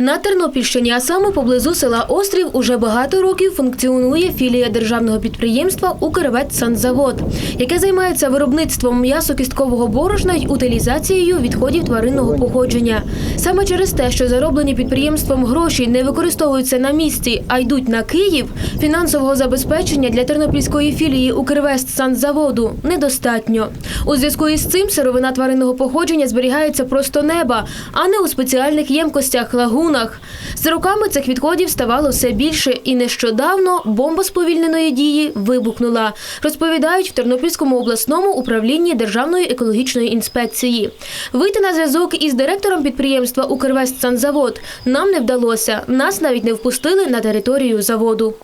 На Тернопільщині, а саме поблизу села Острів, уже багато років функціонує філія державного підприємства «Укрветсанзавод», яке займається виробництвом м'ясо-кісткового борошна й утилізацією відходів тваринного походження. Саме через те, що зароблені підприємством гроші не використовуються на місці, а йдуть на Київ, фінансового забезпечення для тернопільської філії «Укрвестсанзаводу» недостатньо. У зв'язку із цим сировина тваринного походження зберігається просто неба, а не у спеціальних ємкостях лагунах. З роками цих відходів ставало все більше, і нещодавно бомба сповільненої дії вибухнула. Розповідають в Тернопільському обласному управлінні Державної екологічної інспекції. Вийти на зв'язок із директором підприємства «Укрвестсанзавод» нам не вдалося. Нас навіть не впустили на територію заводу.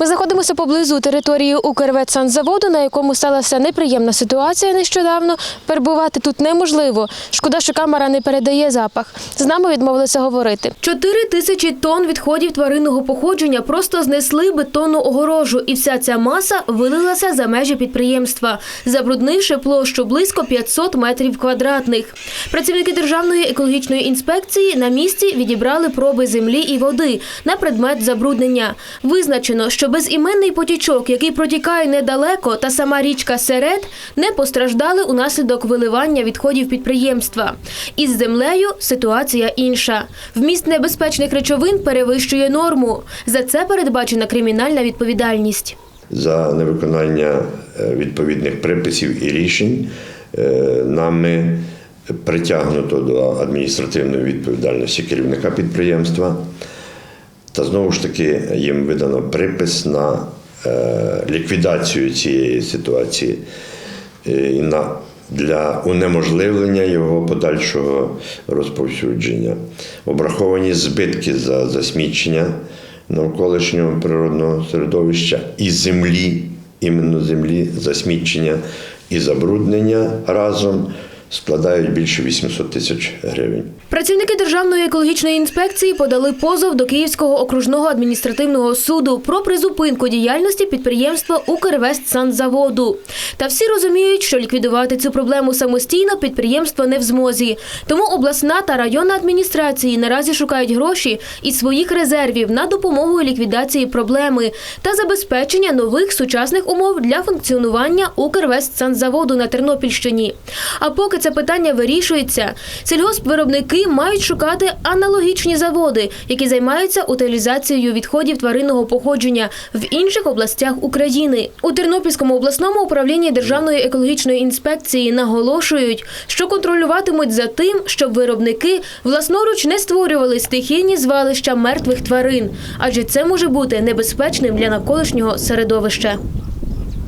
Ми знаходимося поблизу території Укрветсанзаводу, на якому сталася неприємна ситуація нещодавно. Перебувати тут неможливо. Шкода, що камера не передає запах. З нами відмовилися говорити. Чотири тисячі тонн відходів тваринного походження просто знесли бетонну огорожу, і вся ця маса вилилася за межі підприємства, забруднивши площу близько 500 метрів квадратних. Працівники Державної екологічної інспекції на місці відібрали проби землі і води на предмет забруднення. Визначено, що безіменний потічок, який протікає недалеко, та сама річка Серед не постраждали унаслідок виливання відходів підприємства. Із землею ситуація інша. Вміст небезпечних речовин перевищує норму. За це передбачена кримінальна відповідальність. за невиконання е, відповідних приписів і рішень е, нами притягнуто до адміністративної відповідальності керівника підприємства. Та знову ж таки їм видано припис на е, ліквідацію цієї ситуації е, і на для унеможливлення його подальшого розповсюдження. Обраховані збитки за засмічення навколишнього природного середовища і землі, іменно землі, засмічення і забруднення разом складають більше 800 тисяч гривень. Працівники Державної екологічної інспекції подали позов до Київського окружного адміністративного суду про призупинку діяльності підприємства «Укрвестсанзаводу». Та всі розуміють, що ліквідувати цю проблему самостійно підприємство не в змозі. Тому обласна та районна адміністрації наразі шукають гроші із своїх резервів на допомогу ліквідації проблеми та забезпечення нових сучасних умов для функціонування «Укрвестсанзаводу» на Тернопільщині. А поки це питання вирішується, сільгоспвиробники мають шукати аналогічні заводи, які займаються утилізацією відходів тваринного походження в інших областях України. У Тернопільському обласному управлінні Державної екологічної інспекції наголошують, що контролюватимуть за тим, щоб виробники власноруч не створювали стихійні звалища мертвих тварин, адже це може бути небезпечним для навколишнього середовища.